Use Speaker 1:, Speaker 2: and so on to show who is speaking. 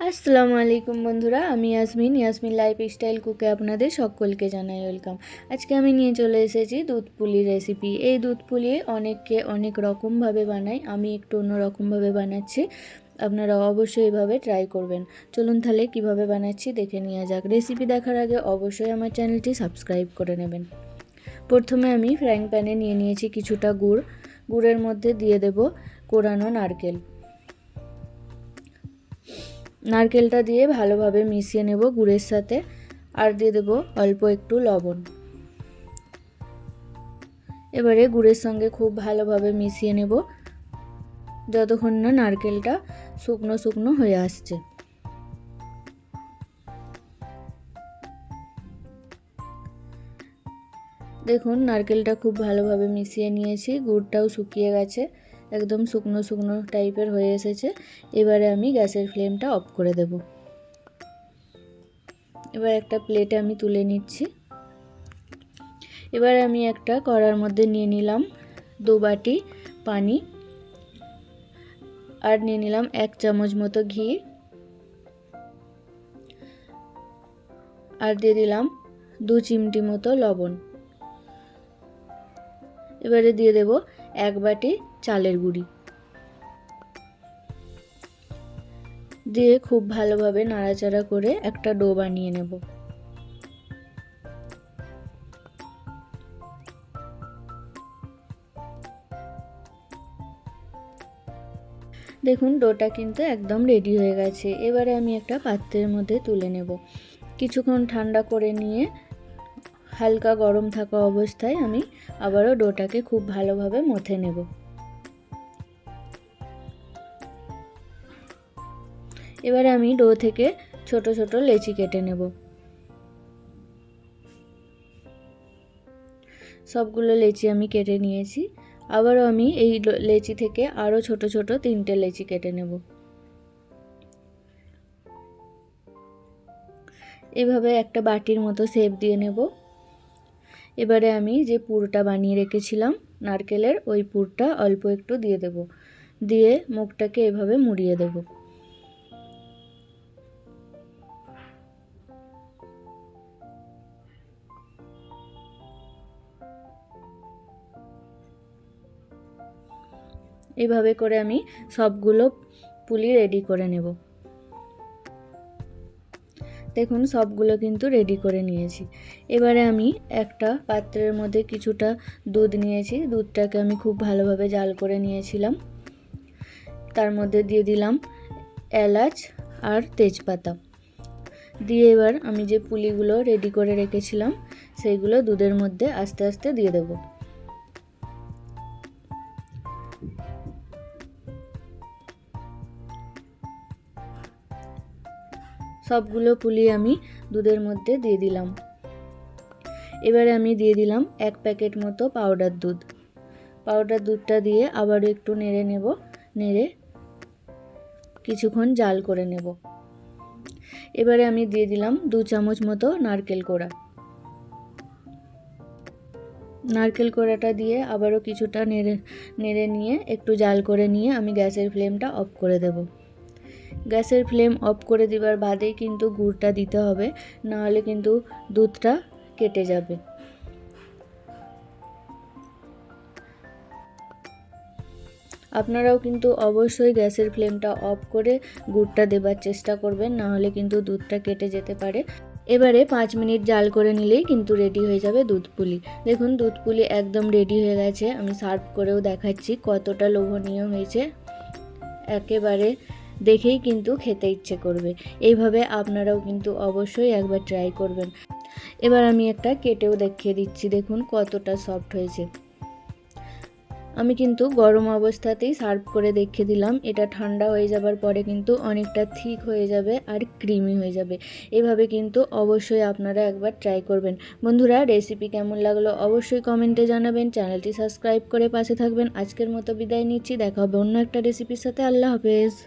Speaker 1: আসসালামু আলাইকুম বন্ধুরা, আমি ইয়াসমিন ইয়াসমিন লাইফ স্টাইল কুকে আপনাদের সকলকে জানাই ওয়েলকাম। আজকে আমি নিয়ে চলে এসেছি দুধ পুলি রেসিপি। এই দুধ পুলি অনেককে অনেক রকমভাবে বানাই, আমি একটু অন্য রকমভাবে বানাচ্ছি, আপনারা অবশ্যই এভাবে ট্রাই করবেন। চলুন তাহলে কীভাবে বানাচ্ছি দেখে নেওয়া যাক। রেসিপি দেখার আগে অবশ্যই আমার চ্যানেলটি সাবস্ক্রাইব করে নেবেন। প্রথমে আমি ফ্রাইং প্যানে নিয়ে নিয়েছি কিছুটা গুড়। গুড়ের মধ্যে দিয়ে দেব কোরানো নারকেল। নারকেলটা দিয়ে ভালোভাবে মিশিয়ে নেব গুড়ের সাথে আর দিয়ে দেব অল্প একটু লবণ। এবারে গুড়ের সঙ্গে খুব ভালোভাবে মিশিয়ে নেব। যতক্ষণ না নারকেলটা শুকনো শুকনো হয়ে আসছে। দেখুন, নারকেলটা খুব ভালোভাবে মিশিয়ে নিয়েছি, গুড়টাও শুকিয়ে গেছে। একদম শুকনো শুকনো টাইপের হয়ে এসেছে। এবারে আমি গ্যাসের ফ্লেমটা অফ করে দেব। এবার একটা প্লেটে আমি তুলে নিচ্ছি। এবার আমি একটা কড়ার মধ্যে নিয়ে নিলাম দু বাটি পানি আর নিয়ে নিলাম এক চামচ মতো ঘি। আর দিয়ে দিলাম দু চিমটি মতো লবণ। এবারে দিয়ে দেব এক বাটি চালের গুঁড়ি। দিয়ে খুব ভালোভাবে নাড়াচাড়া করে একটা ডো বানিয়ে নেব। দেখুন, ডোটা কিন্তু একদম রেডি হয়ে গেছে। এবারে আমি একটা পাত্রের মধ্যে তুলে নেব। কিছুক্ষণ ঠান্ডা করে নিয়ে হালকা গরম থাকা অবস্থায় আমি আবারও ডোটাকে খুব ভালোভাবে মথে নেব। এবারে আমি ডো থেকে ছোট ছোট লেচি কেটে নেব। সবগুলো লেচি আমি কেটে নিয়েছি। আবারও আমি এই লেচি থেকে আরও ছোট ছোট তিনটে লেচি কেটে নেব। এভাবে একটা বাটির মতো শেপ দিয়ে নেব। এবারে আমি যে পুরটা বানিয়ে রেখেছিলাম, নারকেলের, ওই পুরটা অল্প একটু দিয়ে দেব। দিয়ে মুখটাকে এভাবে মুড়িয়ে দেব। এভাবে করে আমি সবগুলো পুলি রেডি করে নেব। দেখুন, সবগুলো কিন্তু রেডি করে নিয়েছি। এবারে আমি একটা পাত্রের মধ্যে কিছুটা দুধ নিয়েছি। দুধটাকে আমি খুব ভালোভাবে জাল করে নিয়েছিলাম। তার মধ্যে দিয়ে দিলাম এলাচ আর তেজপাতা। দিয়ে এবার আমি যে পুলিগুলো রেডি করে রেখেছিলাম, সেইগুলো দুধের মধ্যে আস্তে আস্তে দিয়ে দেবো। সবগুলো পুলি আমি দুধের মধ্যে দিয়ে দিলাম। এবারে আমি দিয়ে দিলাম এক প্যাকেট মতো পাউডার দুধ। পাউডার দুধটা দিয়ে আবারও একটু নেড়ে নেব, নেড়ে কিছুক্ষণ জাল করে নেব। এবারে আমি দিয়ে দিলাম দু চামচ মতো নারকেল কোড়া। নারকেল কোড়াটা দিয়ে আবারও কিছুটা নেড়ে নেড়ে নিয়ে একটু জাল করে নিয়ে আমি গ্যাসের ফ্লেমটা অফ করে দেবো। গ্যাসের ফ্লেম অফ করে দেবার বাদেই কিন্তু গুড়টা দিতে হবে, নাহলে কিন্তু দুধটা কেটে যাবে। আপনারাও কিন্তু অবশ্যই গ্যাসের ফ্লেমটা অফ করে গুড়টা দেবার চেষ্টা করবেন, নাহলে কিন্তু দুধটা কেটে যেতে পারে। এবারে পাঁচ মিনিট জাল করে নিলেই কিন্তু রেডি হয়ে যাবে দুধ পুলি দেখুন দুধ পুলি একদম রেডি হয়ে গেছে। আমি সার্ভ করেও দেখাচ্ছি কতটা লোভনীয় হয়েছে। একেবারে দেখেই কিন্তু খেতে ইচ্ছে করবে। এইভাবে আপনারাও কিন্তু অবশ্যই একবার ট্রাই করবেন। এবার আমি একটা কেটেও দেখিয়ে দিচ্ছি, দেখুন কতটা সফট হয়েছে। আমি কিন্তু গরম অবস্থাতেই সার্ভ করে দেখিয়ে দিলাম। এটা ঠান্ডা হয়ে যাবার পরে কিন্তু অনেকটা থিক হয়ে যাবে আর ক্রিমি হয়ে যাবে। এভাবে কিন্তু অবশ্যই আপনারা একবার ট্রাই করবেন। বন্ধুরা রেসিপি কেমন লাগল অবশ্যই কমেন্টে জানাবেন। চ্যানেলটি সাবস্ক্রাইব করে পাশে থাকবেন। আজকের মতো বিদায় নিচ্ছি। দেখা হবে অন্য একটা রেসিপির সাথে। আল্লাহ হাফেজ।